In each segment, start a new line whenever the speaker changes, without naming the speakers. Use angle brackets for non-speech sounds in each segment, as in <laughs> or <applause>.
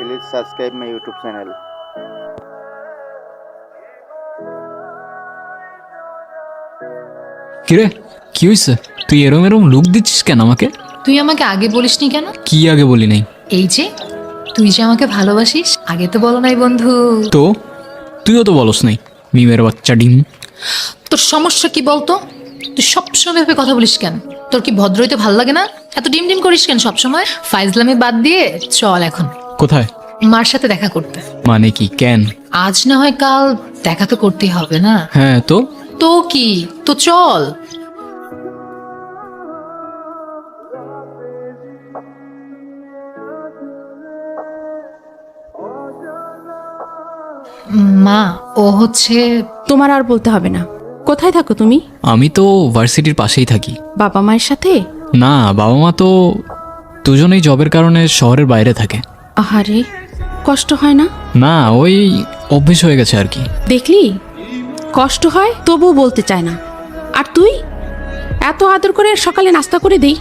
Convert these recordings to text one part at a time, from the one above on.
Please subscribe my YouTube channel.
কিরে? কি হয়েছে তুই এরম এরম লুক দিচ্ছিস কেন আমাকে?
তুই আমাকে আগে বলিসনি কেন?
কি আগে বলি নাই?
এই যে তুই যে আমাকে ভালোবাসিস আগে তো বলো নাই বন্ধু।
তো? তুইও তো বলস নাই মিমের বাচ্চা ডিম।
তোর সমস্যা কি বলতো? তুই সবসময় ভেবে কথা বলিস কেন? তোর কি ভদ্র হইতে ভালো লাগে না? এত ডিম ডিম করিস কেন সবসময়? ফাইজলামি বাদ দিয়ে চল এখন।
কোথায়?
মার সাথে দেখা করতে।
মানে কি কেন?
আজ না হয় কাল দেখা তো করতেই হবে না?
হ্যাঁ তো?
তো কি? তো চল। মা ও হচ্ছে
তোমার আর বলতে হবে না। কোথায় থাকো তুমি?
আমি তো ভার্সিটির পাশেই থাকি।
বাবা মায়ের সাথে?
না বাবা মা তো দুজনেই জবের কারণে শহরের বাইরে থাকে।
আহারে কষ্ট হয় না?
না ওই অভ্যেস হয়ে গেছে আর কি।
দেখলি? কষ্ট হয় তবুও বলতে চায় না। আর তুই? এত আদর করে সকালে নাস্তা করে দেই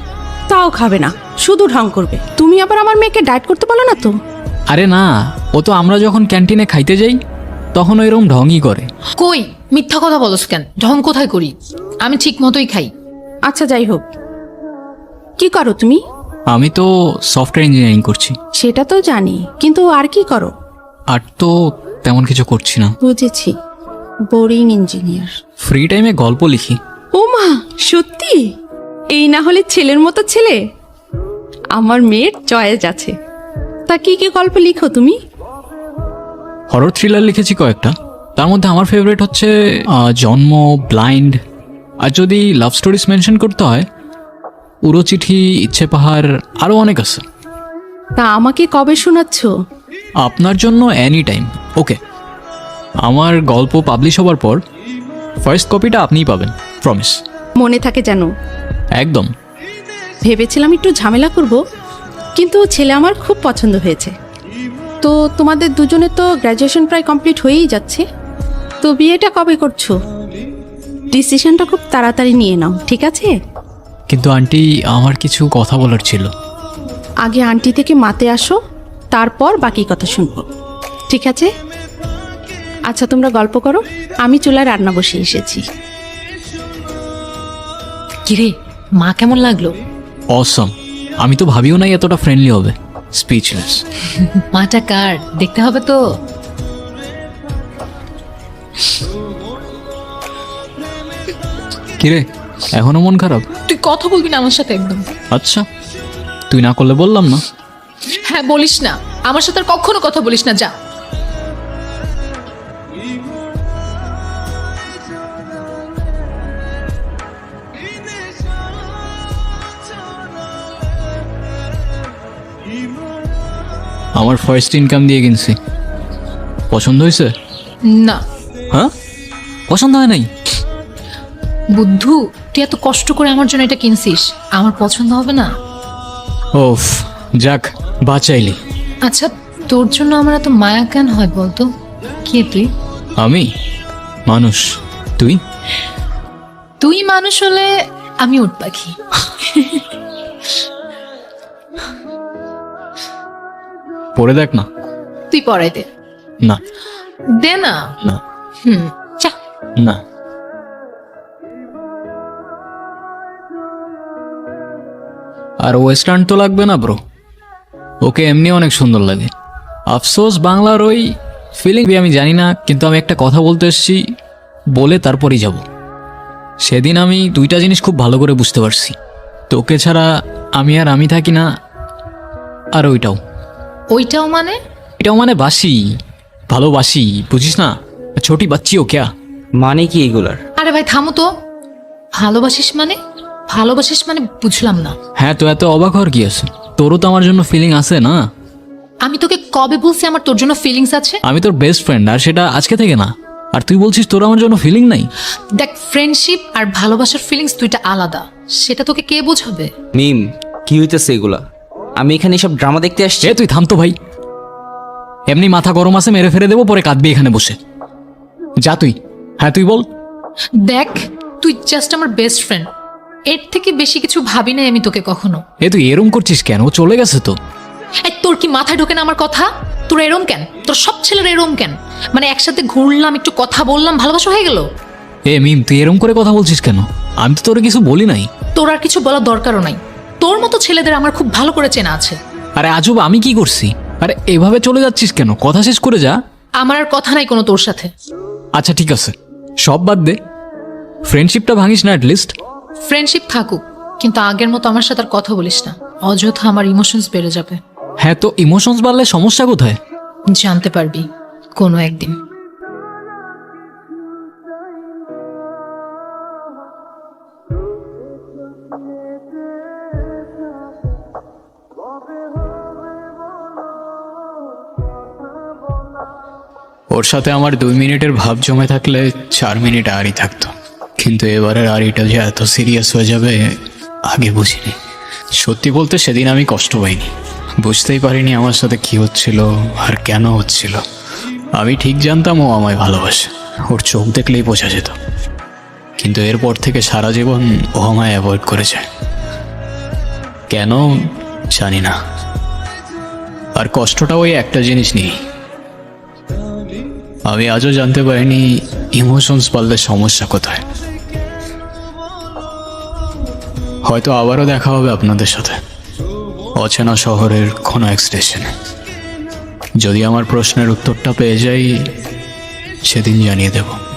তাও খাবে না শুধু ঢং করবে। তুমি আবার আমার মেয়েকে ডায়েট করতে বলো না তো?
আরে না ও তো আমরা যখন ক্যান্টিনে খাইতে যাই তখন ওই এরকম ঢংই করে।
কই মিথ্যা কথা বলস কেন? ঢং কোথায় করি? আমি ঠিক মতোই খাই।
আচ্ছা যাই হোক। কি করো তুমি?
আমি তো সফটওয়্যার ইঞ্জিনিয়ারিং করছি।
সেটা তো জানি কিন্তু আর কি করো?
আর তো তেমন কিছু করছি না।
বুঝেছি। বোরিং ইঞ্জিনিয়ার
ফ্রি টাইমে গল্প লিখি।
ও মা সত্যি? এই না হলে ছেলের মতো ছেলে? আমার মেয়ের চয়েস আছে। তা কি কি গল্প লিখো তুমি?
হরর থ্রিলার লিখেছি কয়েকটা। তার মধ্যে আমার ফেভারিট হচ্ছে আহ, জন্ম ব্লাইন্ড আর যদি লাভ স্টোরিজ মেনশন করতে হয় উড়ো চিঠি ইচ্ছে পাহাড় আরও অনেক আছে।
তা আমাকে কবে শোনাচ্ছ?
আপনার জন্য এনি টাইম ওকে আমার গল্প পাবলিশ হবার পর ফার্স্ট কপিটা আপনিই পাবেন প্রমিস
মনে থাকে যেন।
একদম।
ভেবেছিলাম একটু ঝামেলা করব কিন্তু ছেলে আমার খুব পছন্দ হয়েছে। তো তোমাদের দুজনে তো গ্র্যাজুয়েশন প্রায় কমপ্লিট হয়েই যাচ্ছে। তো বিয়েটা কবে করছ? ডিসিশনটা খুব তাড়াতাড়ি নিয়ে নাও ঠিক আছে?
কিন্তু আন্টি আমার কিছু কথা বলার ছিল।
আগে আন্টি থেকে মাতে আসো তারপর বাকি কথা শুনব। ঠিক আছে? আচ্ছা তোমরা গল্প করো। আমি চুলায় রান্না বসে এসেছি।
কিরে মা কেমন লাগল?
অসম আমি তো ভাবিও নাই এতটা ফ্রেন্ডলি হবে। স্পিচলেস <laughs>
মাটা কার? দেখতে হবে তো।
কিরে এখনও মন খারাপ?
তুই কথা বলবি না আমার সাথে একদম।
আচ্ছা। তুই না করলে বললাম না।
হ্যাঁ বলিস না। আমার সাথে আর কখনো কথা বলিস না যা।
আমার ফার্স্ট ইনকাম দিয়ে কিনছি। পছন্দ হয়েছে?
না।
হ্যাঁ? পছন্দ হয় নাই?
বুদ্ধু তুই এত কষ্ট করে আমার জন্য এটা কিনছিস। আমার পছন্দ হবে না?
ওফ যাক বাঁচাইলি।
আচ্ছা তোর জন্য আমার এত মায়া কেন হয় বলতো? কে তুই?
আমি? মানুষ। তুই?
তুই মানুষ হলে আমি উঠ পাখি।
পরে দেখ না।
তুই পড়াই দে।
না।
দে না।
না।
হুম চা।
না। আর ওয়েস্টার্ন তো লাগবে না ব্রো ওকে এমনি অনেক সুন্দর লাগে। আফসোস বাংলার ওই ফিলিং আমি জানি না কিন্তু আমি একটা কথা বলতে এসেছি বলে তারপরেই যাব। সেদিন আমি দুইটা জিনিস খুব ভালো করে বুঝতে পারছি। তোকে ছাড়া আমি আর আমি থাকি না আর ওইটাও।
ওইটাও মানে?
এটাও মানে বাসি ভালোবাসি বুঝিস না? ছোটি বাচ্চিও ক্যা?
মানে কি এগুলার?
আরে ভাই থামো তো। ভালোবাসিস মানে? ভালোবাসিস মানে বুঝলাম না।
হ্যাঁ তো এত অবাক হওয়ার কি আছে? তোরও তো আমার জন্য ফিলিং আছে না?
আমি তোকে কবে বলছি আমার তোর জন্য ফিলিংস আছে?
আমি তোর বেস্ট ফ্রেন্ড আর সেটা আজকে থেকে না। আর তুই বলছিস তোর আমার জন্য ফিলিং নাই?
দেখ ফ্রেন্ডশিপ আর ভালোবাসার ফিলিংস দুইটা আলাদা। সেটা তোকে কে বোঝাবে?
মিম কি হইতেছে এগুলা? আমি এখানে সব ড্রামা দেখতে আসছি।
এ তুই থাম তো ভাই। এমনি মাথা গরম আছে মেরে ফেরে দেবো পরে কাঁদবি এখানে বসে। যা তুই। হ্যাঁ তুই বল।
দেখ তুই জাস্ট আমার বেস্ট ফ্রেন্ড এর থেকে বেশি কিছু ভাবি নাই আমি তোকে কখনো।
এ তুই এরম করছিস কেন? ও চলে গেছে তো।
এই তোর কি মাথায় ঢোকে না আমার কথা? তোর এরম কেন? তোর সব ছেলের এরম কেন? মানে একসাথে ঘুরলাম একটু কথা বললাম ভালোবাসা হয়ে গেল?
এ মিম তুই এরম করে কথা বলছিস কেন? আমি তো তোরে কিছু বলি নাই।
তোর আর কিছু বলার দরকারও নাই। তোর মতো ছেলেদের আমার খুব ভালো করে চেনা আছে।
আরে আজব আমি কি করছি? আরে এভাবে চলে যাচ্ছিস কেন? কথা শেষ করে যা।
আমার আর কথা নাই কোনো তোর সাথে।
আচ্ছা ঠিক আছে। সব বাদ দে। ফ্রেন্ডশিপটা ভাঙিস না লিস্ট
ফ্রেন্ডশিপ থাকুক কিন্তু আগের মতো আমার সাথে আর কথা বলিস না। অযথা আমার ইমোশনস বেড়ে যাবে।
হ্যাঁ তো ইমোশনস বাড়লে সমস্যা কোথায়?
জানতে পারবি কোনো একদিন।
ওর সাথে আমার দুই মিনিটের ভাব জমে থাকলে চার মিনিট আরই থাকতো। কিন্তু এবারের আড়িটা যে এত সিরিয়াস হয়ে যাবে, আগে বুঝিনি। সত্যি বলতে সেদিন আমি কষ্ট পাইনি। বুঝতেই পারিনি আমার সাথে কি হচ্ছিল আর কেন হচ্ছিল। আমি ঠিক জানতাম ও আমায় ভালোবাসে। ওর চোখ দেখলেই বোঝা যেত। কিন্তু এরপর থেকে সারা জীবন ও আমায় অ্যাভয়েড করেছে। কেন জানি না। আর কষ্টটা ওই একটা জিনিস নেই আমি আজও জানতে পারিনি ইমোশনস পারলে সমস্যা কোথায়। হয়তো আবারও দেখা হবে আপনাদের সাথে। অচেনা শহরের কোনো এক স্টেশনে। যদি আমার প্রশ্নের উত্তরটা পেয়ে যাই, সেদিন জানিয়ে দেবো।